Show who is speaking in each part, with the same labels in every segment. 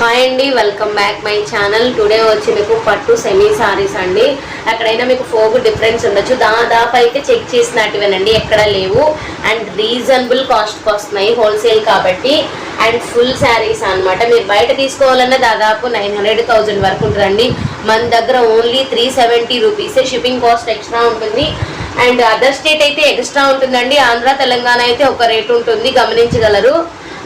Speaker 1: Hi అండి welcome back my channel today వచ్చి మీకు పట్టు సెమీ సారీస్ అండి. ఎక్కడైనా మీకు ఫోక్ డిఫరెన్స్ ఉండొచ్చు. దాదాపు అయితే చెక్ చేసినట్టువేనండి ఎక్కడ లేవు. అండ్ రీజనబుల్ కాస్ట్కి వస్తున్నాయి హోల్సేల్ కాబట్టి. అండ్ ఫుల్ శారీస్ అన్నమాట. మీరు బయట తీసుకోవాలన్నా దాదాపు నైన్ హండ్రెడ్ థౌజండ్ వరకు ఉంటుందండి. మన దగ్గర ఓన్లీ త్రీ సెవెంటీ రూపీసే షిప్పింగ్ కాస్ట్ ఎక్స్ట్రా ఉంటుంది. అండ్ అదర్ స్టేట్ అయితే ఎక్స్ట్రా ఉంటుందండి. ఆంధ్ర తెలంగాణ అయితే ఒక రేట్ ఉంటుంది. గమనించగలరు.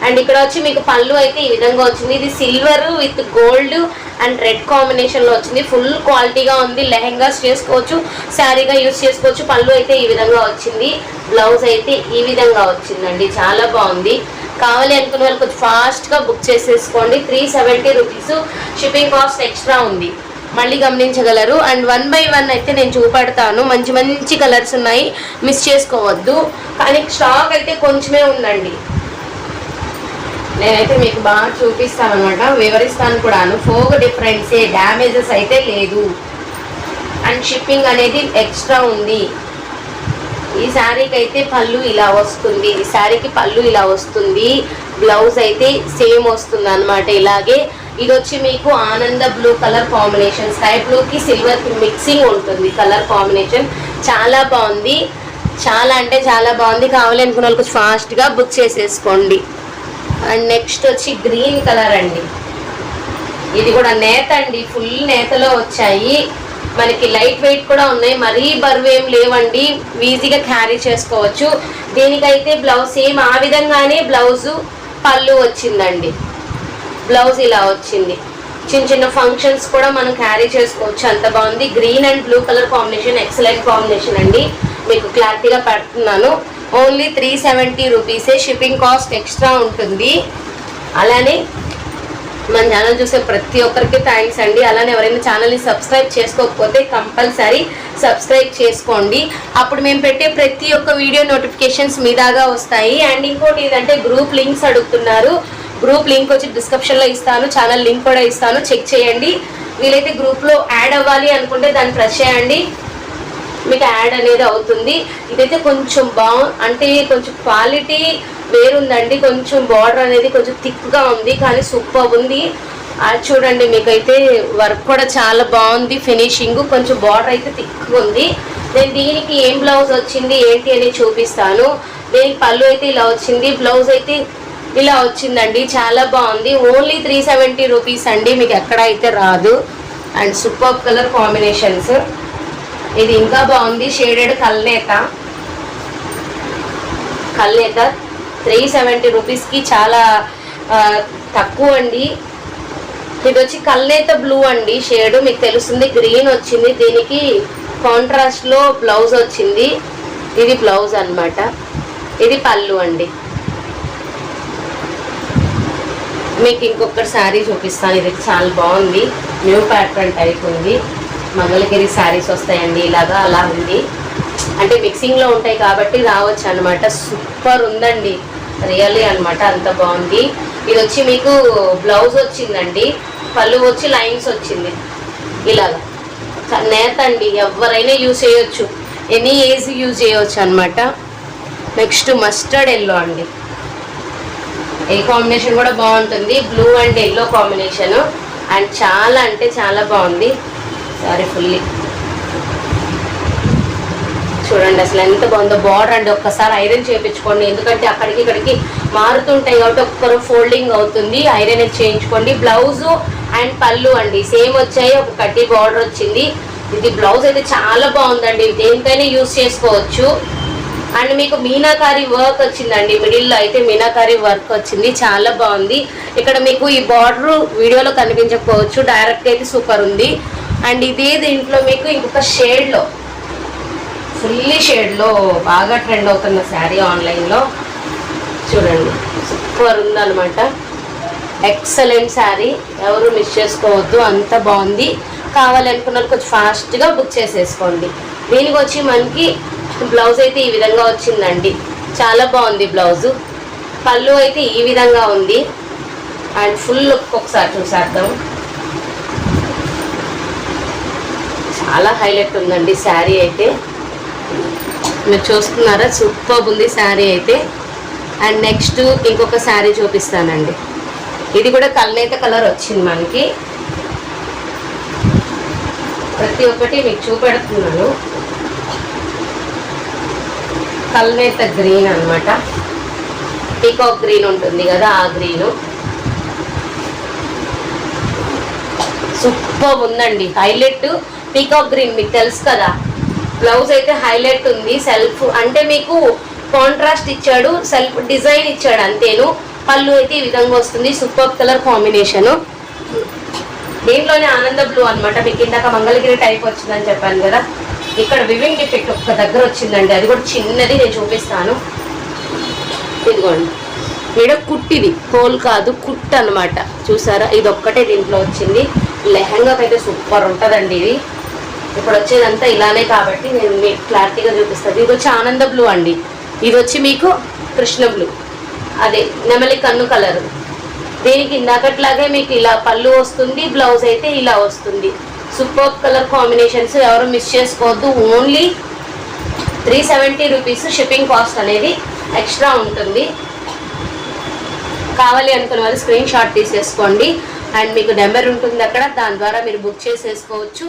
Speaker 1: అండ్ ఇక్కడ వచ్చి మీకు పళ్ళు అయితే ఈ విధంగా వచ్చింది. ఇది silver with gold and red కాంబినేషన్లో వచ్చింది. ఫుల్ క్వాలిటీగా ఉంది. లెహెంగాస్ చేసుకోవచ్చు. శారీగా యూస్ చేసుకోవచ్చు. పళ్ళు అయితే ఈ విధంగా వచ్చింది. బ్లౌజ్ అయితే ఈ విధంగా వచ్చిందండి. చాలా బాగుంది. కావాలి అనుకున్న వాళ్ళు కొంచెం ఫాస్ట్గా బుక్ చేసేసుకోండి. Three seventy rupees shipping cost extra ఉంది. మళ్ళీ గమనించగలరు. అండ్ వన్ బై వన్ అయితే నేను చూపెడతాను. మంచి మంచి కలర్స్ ఉన్నాయి. మిస్ చేసుకోవద్దు. కానీ స్టాక్ అయితే కొంచెమే ఉందండి. నేనైతే మీకు బాగా చూపిస్తాను అనమాట వివరిస్తాను కూడాను. ఫోక్ డిఫరెన్సే డ్యామేజెస్ అయితే లేదు. అండ్ షిప్పింగ్ అనేది ఎక్స్ట్రా ఉంది. ఈ శారీకి అయితే పళ్ళు ఇలా వస్తుంది. ఈ శారీకి పళ్ళు ఇలా వస్తుంది. బ్లౌజ్ అయితే సేమ్ వస్తుంది అనమాట ఇలాగే. ఇది వచ్చి మీకు ఆనంద బ్లూ కలర్ కాంబినేషన్ స్కై బ్లూకి సిల్వర్కి మిక్సింగ్ ఉంటుంది కలర్ కాంబినేషన్. చాలా బాగుంది. చాలా అంటే చాలా బాగుంది. కావాలి అనుకున్న వాళ్ళకి ఫాస్ట్గా బుక్ చేసేసుకోండి. అండ్ నెక్స్ట్ వచ్చి గ్రీన్ కలర్ అండి. ఇది కూడా నేత అండి. ఫుల్ నేతలో వచ్చాయి. మనకి లైట్ వెయిట్ కూడా ఉన్నాయి. మరీ బరువు ఏం లేవండి. ఈజీగా క్యారీ చేసుకోవచ్చు. దీనికైతే బ్లౌజ్ సేమ్ ఆ విధంగానే బ్లౌజు పళ్ళు వచ్చిందండి. బ్లౌజ్ ఇలా వచ్చింది. చిన్న చిన్న ఫంక్షన్స్ కూడా మనం క్యారీ చేసుకోవచ్చు. అంత బాగుంది. Green and blue colour combination excellent combination అండి. మీకు క్లారిటీగా పెడుతున్నాను. ఓన్లీ త్రీ సెవెంటీ రూపీసే షిప్పింగ్ కాస్ట్ ఎక్స్ట్రా ఉంటుంది. అలానే మన ఛానల్ చూసే ప్రతి ఒక్కరికి థ్యాంక్స్ అండి. అలానే ఎవరైనా ఛానల్ని సబ్స్క్రైబ్ చేసుకోకపోతే కంపల్సరీ సబ్స్క్రైబ్ చేసుకోండి. అప్పుడు మేము పెట్టే ప్రతి ఒక్క వీడియో నోటిఫికేషన్స్ మీ దాగా వస్తాయి. అండ్ ఇంకోటి ఏంటంటే గ్రూప్ లింక్స్ అడుగుతున్నారు. గ్రూప్ లింక్ వచ్చి డిస్క్రిప్షన్లో ఇస్తాను. ఛానల్ లింక్ కూడా ఇస్తాను. చెక్ చేయండి. వీలైతే గ్రూప్లో యాడ్ అవ్వాలి అనుకుంటే దాన్ని ప్రెస్ చేయండి. మీకు యాడ్ అనేది అవుతుంది. ఇదైతే కొంచెం బాగు అంటే కొంచెం క్వాలిటీ వేరుందండి. కొంచెం బార్డర్ అనేది కొంచెం థిక్గా ఉంది కానీ సూపర్ ఉంది. అది చూడండి మీకైతే వర్క్ కూడా చాలా బాగుంది. ఫినిషింగ్ కొంచెం బార్డర్ అయితే థిక్గా ఉంది. నేను దీనికి ఏం బ్లౌజ్ వచ్చింది ఏంటి అని చూపిస్తాను. దీనికి పళ్ళు అయితే ఇలా వచ్చింది బ్లౌజ్ అయితే ఇలా వచ్చిందండి. చాలా బాగుంది. ఓన్లీ త్రీ సెవెంటీ రూపీస్ అండి. మీకు ఎక్కడ అయితే రాదు. And super colour combinations. ఇది ఇంకా బాగుంది. షేడెడ్ కల్నేత కల్నేత త్రీ సెవెంటీ రూపీస్కి చాలా తక్కువ అండి. ఇది వచ్చి కల్నేత బ్లూ అండి. షేడ్ మీకు తెలుస్తుంది. గ్రీన్ వచ్చింది. దీనికి కాంట్రాస్ట్లో బ్లౌజ్ వచ్చింది. ఇది బ్లౌజ్ అన్నమాట. ఇది పళ్ళు అండి. మీకు ఇంకొకటి శారీ చూపిస్తాను. ఇది చాలా బాగుంది. న్యూ ప్యాటర్న్ టైప్ ఉంది. మంగళగిరి శారీస్ వస్తాయండి ఇలాగా అలా ఉంది. అంటే మిక్సింగ్లో ఉంటాయి కాబట్టి రావచ్చు అనమాట సూపర్ ఉందండి. రియల్లీ అన్నమాట అంత బాగుంది. ఇది వచ్చి మీకు బ్లౌజ్ వచ్చిందండి. పళ్ళు వచ్చి లైన్స్ వచ్చింది. ఇలాగా. నేత అండి ఎవరైనా యూజ్ చేయొచ్చు. ఎనీ ఏజ్ యూజ్ చేయవచ్చు అనమాట నెక్స్ట్ మస్టర్డ్ ఎల్లో అండి. ఈ కాంబినేషన్ కూడా బాగుంటుంది. Blue and yellow combination and చాలా అంటే చాలా బాగుంది. సారీ ఫుల్లీ చూడండి అసలు ఎంత బాగుందో బార్డర్ అండి. ఒక్కసారి ఐరన్ చేయించుకోండి ఎందుకంటే అక్కడికి ఇక్కడికి మారుతుంటాయి కాబట్టి ఒక్కరు ఫోల్డింగ్ అవుతుంది. ఐరన్ అయితే చేయించుకోండి. బ్లౌజ్ అండ్ పళ్ళు అండి. సేమ్ వచ్చాయి. ఒక కట్టి బార్డర్ వచ్చింది. ఇది బ్లౌజ్ అయితే చాలా బాగుందండి. దేనికైనా యూస్ చేసుకోవచ్చు. అండ్ మీకు మీనాకారి వర్క్ వచ్చిందండి. మిడిల్లో అయితే మీనాకారి వర్క్ వచ్చింది. చాలా బాగుంది. ఇక్కడ మీకు ఈ బార్డర్ వీడియోలో కనిపించకపోవచ్చు. డైరెక్ట్ అయితే సూపర్ ఉంది. అండ్ ఇదే దీంట్లో మీకు ఇంకొక షేడ్లో ఫుల్లీ షేడ్లో బాగా ట్రెండ్ అవుతున్న శారీ ఆన్లైన్లో. చూడండి సూపర్ ఉందన్నమాట. ఎక్సలెంట్ శారీ. ఎవరు మిస్ చేసుకోవద్దు అంత బాగుంది. కావాలనుకున్న కొంచెం ఫాస్ట్గా బుక్ చేసేసుకోండి. దీనికి వచ్చి మనకి బ్లౌజ్ అయితే ఈ విధంగా వచ్చిందండి. చాలా బాగుంది బ్లౌజు. పళ్ళు అయితే ఈ విధంగా ఉంది. అండ్ ఫుల్ లుక్ ఒకసారి చూసేద్దాం. చాలా హైలైట్ ఉందండి శారీ అయితే. మీరు చూస్తున్నారా? సూపర్ ఉంది శారీ అయితే. అండ్ నెక్స్ట్ ఇంకొక శారీ చూపిస్తానండి. ఇది కూడా కల్నేత కలర్ వచ్చింది మనకి. ప్రతి ఒక్కటి మీకు చూపెడుతున్నాను. కల్నేత గ్రీన్ అన్నమాట. పీకాక్ గ్రీన్ ఉంటుంది కదా ఆ గ్రీను. సూపర్ ఉందండి. హైలైట్ పీకాక్ గ్రీన్ మీకు తెలుసు కదా. బ్లౌజ్ అయితే హైలైట్ ఉంది సెల్ఫ్ అంటే మీకు కాంట్రాస్ట్ ఇచ్చాడు సెల్ఫ్ డిజైన్ ఇచ్చాడు అంతేను. పళ్ళు అయితే ఈ విధంగా వస్తుంది సూపర్ కలర్ కాంబినేషన్. దీంట్లోనే ఆనంద బ్లూ అనమాట మీకు ఇందాక మంగళగిరి టైప్ వచ్చిందని చెప్పాను కదా. ఇక్కడ వివింగ్ డిఫెక్ట్ ఒక దగ్గర వచ్చిందండి అది కూడా చిన్నది నేను చూపిస్తాను. ఇదిగోండి. ఇక్కడ కుట్టిది హోల్ కాదు కుట్ అన్నమాట. చూసారా? ఇది ఒక్కటే దీంట్లో వచ్చింది. లెహంగాకి అయితే సూపర్ ఉంటుందండి ఇది. ఇప్పుడు వచ్చేదంతా ఇలానే కాబట్టి నేను మీకు క్లారిటీగా చూపిస్తాను ఇది వచ్చి ఆనంద బ్లూ అండి. ఇది వచ్చి మీకు కృష్ణ బ్లూ. అదే నెమలి కన్ను కలర్. దీనికి ఇందాకట్లాగే మీకు ఇలా పళ్ళు వస్తుంది బ్లౌజ్ అయితే ఇలా వస్తుంది. సూపర్ కలర్ కాంబినేషన్స్ ఎవరు మిస్ చేసుకోవద్దు. Only three seventy rupees shipping cost అనేది ఎక్స్ట్రా ఉంటుంది. కావాలి అనుకున్న వాళ్ళు స్క్రీన్ షాట్ తీసేసుకోండి. అండ్ మీకు నెంబర్ ఉంటుంది అక్కడ. దాని ద్వారా మీరు బుక్ చేసేసుకోవచ్చు.